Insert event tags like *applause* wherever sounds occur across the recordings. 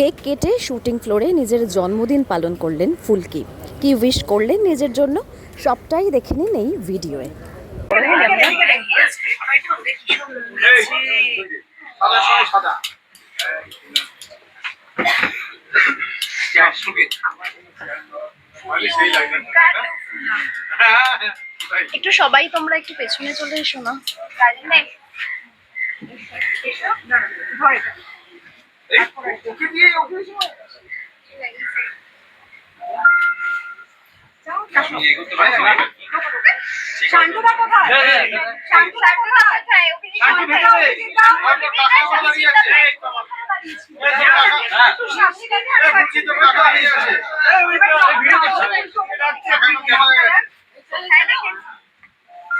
Cake কেটে shooting ফ্লোরে নিজের জন্মদিন পালন করলেন ফুলকি। কি উইশ করলেন নিজের জন্য? সবটাই দেখে নিন এই ভিডিওয়ে। একটু সবাই তোমরা একটু পেছনে চলে এসো না। ওকে দিয়ে ওকে সময় শান্তদা কোথায়? শান্তদা কোথায়? ওকে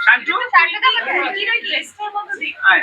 শান্তু শান্তদা কোথায় কি রে লিস্টের মধ্যে দিই আয়।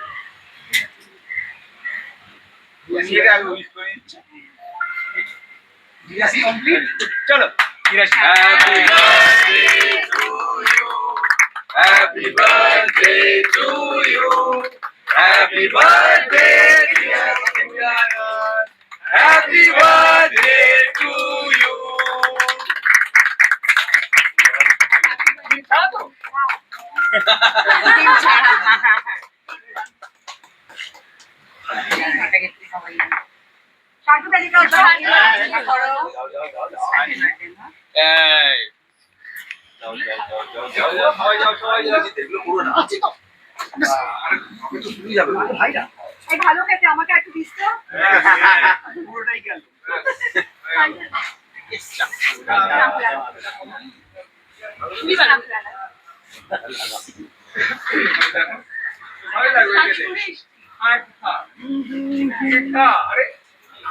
así Happy birthday to you. Happy birthday to you. Happy birthday. Happy birthday to you. *laughs* ভালো খেতে আমাকে একটু দিস তো। পুরোটাই গেল ভালো লাগবে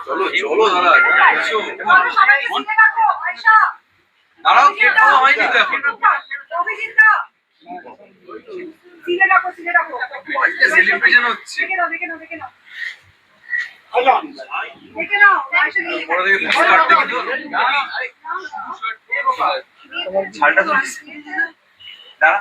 চলো চলো দাদা দাঁড়াও খাওয়া হয়নি তো এখন। সেলিব্রেশন হচ্ছে। ছাড়টা দাঁড়া।